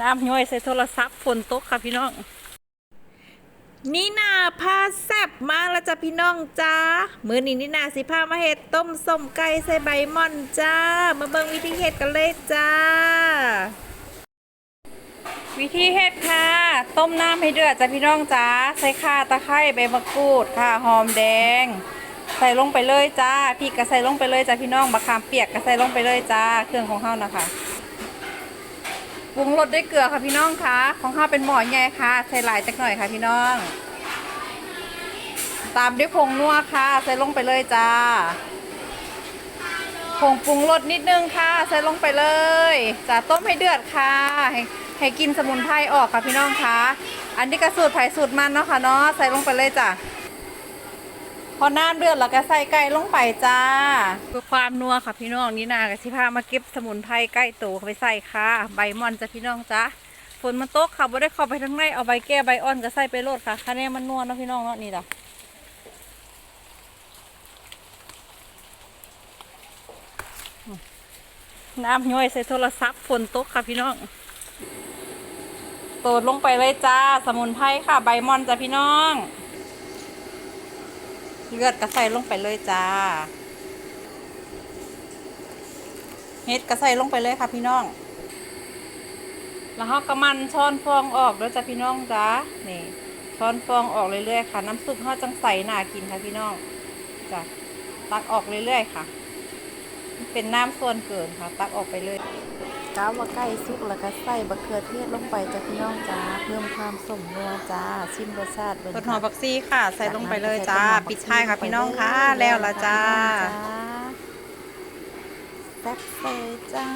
น้ำย้อยใส่โทรศัพท์ฝนตกค่ะพี่น้อง นี่นาพาแซบมาแล้วจ้ะพี่น้องจ้ามือนี้นี่นาสิพามาเฮ็ดต้มส้มไก่ใส่ใบม่อนจ้า มาเบิ่งวิธีเฮ็ดกันเลยจ้า วิธีเฮ็ดค่ะ ต้มน้ำให้เดือดจ้ะพี่น้องจ้าใส่ข่าตะไคร้ใบมะกรูดค่ะหอมแดง ใส่ลงไปเลยจ้าพริกก็ใส่ลงไปเลยจ้ะพี่น้องมะขามเปียกก็ใส่ลงไปเลยจ้า เครื่องของเฮานะคะ ปรุงรสด้วยเกลือค่ะพี่น้องคะของเฮาเป็นหม้อใหญ่ค่ะ ใส่หลายจักหน่อยค่ะพี่น้อง ตามด้วยผงนัวค่ะ ใส่ลงไปเลยจ้าผงปรุงรสนิดนึงค่ะ ใส่ลงไปเลยจ้าต้มให้เดือดค่ะ ให้ให้กินสมุนไพรออกค่ะพี่น้องคะอันนี้ก็สูตรไผ่สูตรมันเนาะค่ะเนาะใส่ลงไปเลยจ้ะ พอน้ำเดือดเราก็ใส่ไก่ลงไปจ้าเพื่อความนัวค่ะพี่น้องนี่นากับสิพามาเก็บสมุนไพรใกล้ตเข้าไปใส่ค่ะ ใบมอนจ้ะพี่น้องจ้าฝนมันตกค่ะบ่ได้เข้าไปทั้งในเอาใบแก้ใบอ่อนก็ใส่ไปโลดค่ะคะแนนมันนัวเนาะพี่น้องเนาะนี่จ้ะน้ำย้อยใส่โทรศัพท์ฝนตกค่ะพี่น้องโตดลงไปเลยจ้า สมุนไพรค่ะ ใบมอนจ้ะพี่น้อง เลือดกระใส่ลงไปเลยจ้าเฮ็ดกระใส่ลงไปเลยค่ะพี่น้อง แล้วเขากระมันช้อนฟองออกด้วยจ้ะพี่น้องจ้านี่ช้อนฟองออกเรื่อยๆค่ะ น้ำซุปเขาจังใส่น่ากินค่ะพี่น้องจ้ะตักออกเรื่อยๆค่ะ เป็นน้ำส่วนเกินค่ะ ตักออกไปเลย กาว่าใกล้สุกแล้วก็ใส่บะเขือเทศลงไปจ้ะพี่น้องจ้าเพิ่มความสมนัวจ้าชิมรสชาติเบิ่งต้นหค่ะอมบักซี่ค่ะ ใส่ลงไปเลยจ้าจากนั้นก็ปิดท้ายค่ะใส่พี่น้องค่ะลงไปแล้วละจ้าแซ่บเลยจ้า